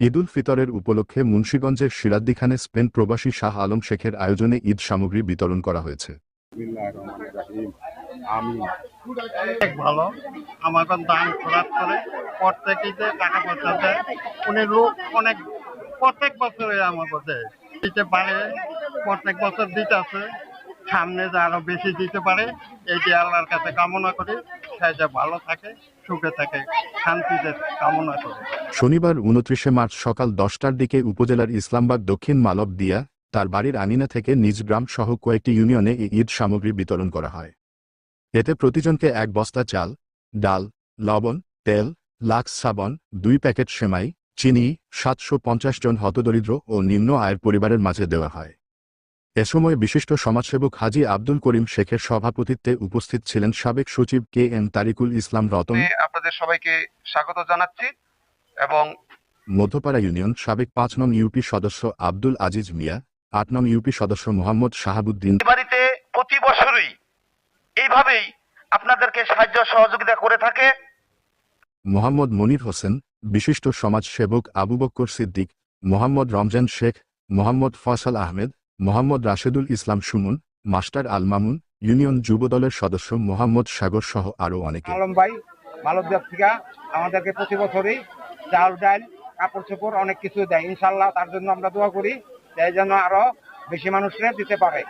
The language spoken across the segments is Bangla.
ঈদুল ফিতরের উপলক্ষে মুন্সীগঞ্জের সিরাদ্দিখানে স্পেন প্রবাসী শাহ আলম শেখের আয়োজনে ঈদ সামগ্রী বিতরণ করা হয়েছে। অনেক প্রত্যেক বছরে দিতে পারে, প্রত্যেক বছর দিতে আছে সামনে যে আরও বেশি দিতে পারে যে আল্লাহর কাছে কামনা করি। সে যে ভালো থাকে, সুখে থাকে, শান্তিতে কামনা করি। শনিবার উনত্রিশে মার্চ সকাল দশটার দিকে উপজেলার ইসলামবাগ দক্ষিণ মালব দিয়া তার বাড়ির আনিনা থেকে নিজ গ্রাম সহ কয়েকটি ইউনিয়নে ঈদ সামগ্রী বিতরণ করা হয়। এতে প্রতিজনকে এক বস্তা চাল, ডাল, লবণ, তেল, লাক্স সাবন, দুই প্যাকেট সেমাই, চিনি, সাতশো পঞ্চাশ জন হতদরিদ্র ও নিম্ন আয়ের পরিবারের মাঝে দেওয়া হয়। এ সময় বিশিষ্ট সমাজসেবক হাজি আব্দুল করিম শেখের সভাপতিত্বে উপস্থিত ছিলেন সাবেক সচিব কে এম তারিকুল ইসলাম রতন। আপনাদের সবাইকে স্বাগত জানাচ্ছি। এবং মধ্যপাড়া ইউনিয়ন সাবেক পাঁচ নং ইউপি সদস্য আব্দুল আজিজ মিয়া আট নং ইউপি সদস্য মোহাম্মদ শাহাবুদ্দিন। বাড়িতে প্রতি বছরই এইভাবেই আপনাদেরকে সাহায্য সহযোগিতা করে থাকে। মোহাম্মদ মনির হোসেন বিশিষ্ট সমাজসেবক আবু বক্কর সিদ্দিক মোহাম্মদ রমজান শেখ মোহাম্মদ ফয়সাল আহমেদ মোহাম্মদ রাশেদুল ইসলাম সুমন মাস্টার আল মামুন ইউনিয়ন যুবদলের সদস্য মোহাম্মদ সাগর সহ আরও অনেকে। আলম ভাই মালব্যাগ থেকে আমাদেরকে প্রতি বছরই চাল ডাল কাপড় চোপড় অনেক কিছু দেয়। ইনশাল্লাহ তার জন্য আমরা দোয়া করি তাই যেন আরও বেশি মানুষরা দিতে পারে।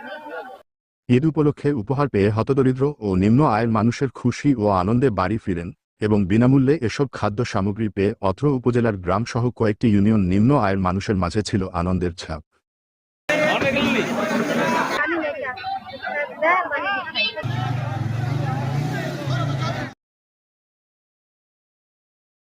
ঈদ উপলক্ষে উপহার পেয়ে হতদরিদ্র ও নিম্ন আয়ের মানুষের খুশি ও আনন্দে বাড়ি ফিরেন এবং বিনামূল্যে এসব খাদ্য সামগ্রী পেয়ে অত্র উপজেলার গ্রাম সহ কয়েকটি ইউনিয়ন নিম্ন আয়ের মানুষের মাঝে ছিল আনন্দের ছাপ।